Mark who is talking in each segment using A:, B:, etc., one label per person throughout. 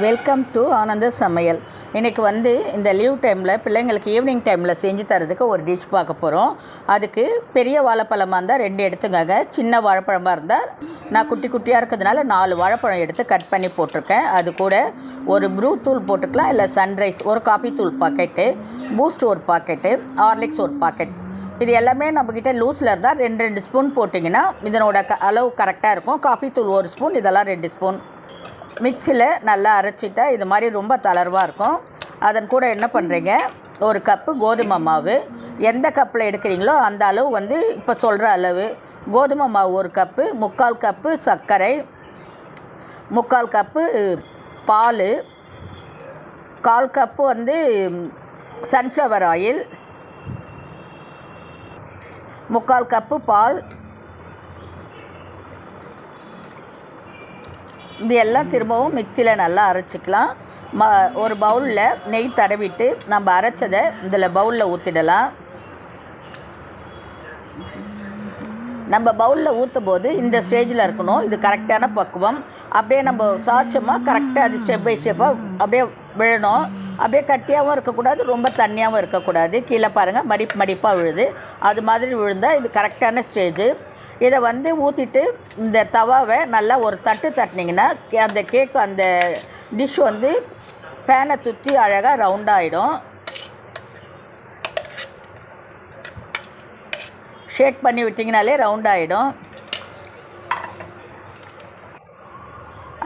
A: Welcome to ஆனந்த சமையல் இன்றைக்கி வந்து இந்த லீவ் டைமில் பிள்ளைங்களுக்கு ஈவினிங் டைமில் செஞ்சு தரதுக்கு ஒரு டிஷ் பார்க்க போகிறோம் அதுக்கு பெரிய வாழைப்பழமாக இருந்தால் ரெண்டு எடுத்துக்கங்க. சின்ன வாழைப்பழமாக இருந்தால் நான் குட்டி குட்டியாக இருக்கிறதுனால நாலு வாழைப்பழம் எடுத்து கட் பண்ணி போட்டிருக்கேன். அது கூட ஒரு ப்ரூ தூள் போட்டுக்கலாம். இல்லை சன்ரைஸ் ஒரு காஃபி தூள் பாக்கெட்டு பூஸ்ட் ஒரு பாக்கெட்டு ஹார்லிக்ஸ் ஒரு பாக்கெட் இது எல்லாமே நம்மக்கிட்ட லூஸில் இருந்தால் ரெண்டு ரெண்டு ஸ்பூன் போட்டிங்கன்னா இதனோட க அளவு கரெக்டாக இருக்கும். காஃபி தூள் ஒரு ஸ்பூன் இதெல்லாம் ரெண்டு ஸ்பூன் மிக்சியில் நல்லா அரைச்சிட்டா இது மாதிரி ரொம்ப தளர்வாக இருக்கும். அதன் கூட என்ன பண்ணுறீங்க ஒரு கப்பு கோதுமை மாவு. எந்த கப்பில் எடுக்கிறீங்களோ அந்த அளவு வந்து இப்போ சொல்கிற அளவு. கோதுமை மாவு ஒரு கப்பு முக்கால் கப்பு சர்க்கரை முக்கால் கப்பு பால் கால் கப்பு வந்து சன்ஃப்ளவர் ஆயில் முக்கால் கப்பு பால் இது எல்லாம் திரும்பவும் மிக்சியில் நல்லா அரைச்சிக்கலாம். ம ஒரு பவுலில் நெய் தடவிட்டு நம்ம அரைச்சதை இதில் பவுலில் ஊற்றிடலாம் நம்ம பவுலில் ஊற்றும் போது இந்த ஸ்டேஜில் இருக்கணும். இது கரெக்டான பக்குவம். அப்படியே நம்ம சாய்ச்சோமா கரெக்டாக அது ஸ்டெப் பை ஸ்டெப்பாக அப்படியே விழணும். அப்படியே கட்டியாகவும் இருக்கக்கூடாது ரொம்ப தண்ணியாகவும் இருக்கக்கூடாது. கீழே பாருங்கள் மடிப்பு மடிப்பாக விழுது. அது மாதிரி விழுந்தால் இது கரெக்டான ஸ்டேஜு. இதை வந்து ஊற்றிட்டு இந்த தவாவை நல்லா ஒரு தட்டு தட்டினீங்கன்னா அந்த கேக் அந்த டிஷ் வந்து பேனை சுற்றி அழகாக ரவுண்டாகிடும் ஷேக் பண்ணி விட்டிங்கனாலே ரவுண்ட் ஆகிடும்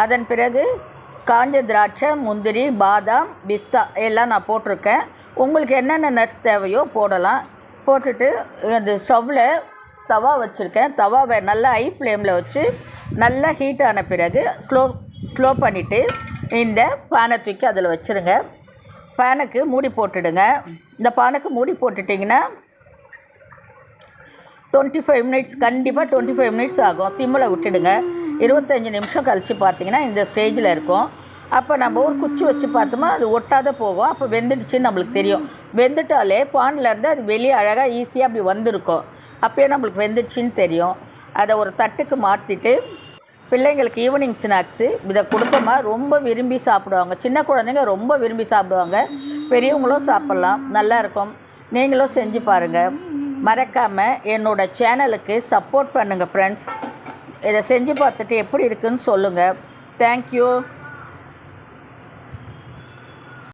A: அதன் பிறகு காஞ்ச திராட்சை முந்திரி பாதாம் பிஸ்தா எல்லாம் நான் போட்டிருக்கேன். உங்களுக்கு என்னென்ன நட்ஸ் தேவையோ போடலாம். போட்டுட்டு அந்த ஸ்டவ்வில் தவா வச்சுருக்கேன். தவாவை நல்லா ஹை ஃப்ளேமில் வச்சு நல்லா ஹீட் ஆன பிறகு ஸ்லோ ஸ்லோ பண்ணிவிட்டு இந்த பானை தூக்கி அதில் வச்சுருங்க. பேனுக்கு மூடி போட்டுடுங்க. இந்த பானைக்கு மூடி போட்டுட்டிங்கன்னா டுவெண்ட்டி ஃபைவ் மினிட்ஸ் கண்டிப்பாக டுவெண்ட்டி ஃபைவ் மினிட்ஸ் ஆகும் சிம்மில் விட்டுடுங்க. இருபத்தஞ்சி நிமிஷம் கழித்து பார்த்தீங்கன்னா இந்த ஸ்டேஜில் இருக்கும். அப்போ நம்ம ஒரு குச்சி வச்சு பார்த்தோமா அது ஒட்டாத போகும். அப்போ வெந்துடுச்சுன்னு நம்மளுக்கு தெரியும். வெந்துட்டாலே பான்லேருந்து அது வெளியே அழகாக ஈஸியாக அப்படி வந்திருக்கும். அப்போயே நம்மளுக்கு வெந்துடுச்சின்னு தெரியும். அதை ஒரு தட்டுக்கு மாற்றிட்டு பிள்ளைங்களுக்கு ஈவினிங் ஸ்நாக்ஸு இதை கொடுத்தோமா ரொம்ப விரும்பி சாப்பிடுவாங்க. சின்ன குழந்தைங்க ரொம்ப விரும்பி சாப்பிடுவாங்க. பெரியவங்களும் சாப்பிட்லாம். நல்லாயிருக்கும் நீங்களும் செஞ்சு பாருங்கள் மறக்காமல் என்னோடய சேனலுக்கு சப்போர்ட் பண்ணுங்கள் ஃப்ரெண்ட்ஸ் இதை செஞ்சு பார்த்துட்டு எப்படி இருக்குன்னு சொல்லுங்கள் தேங்க்யூ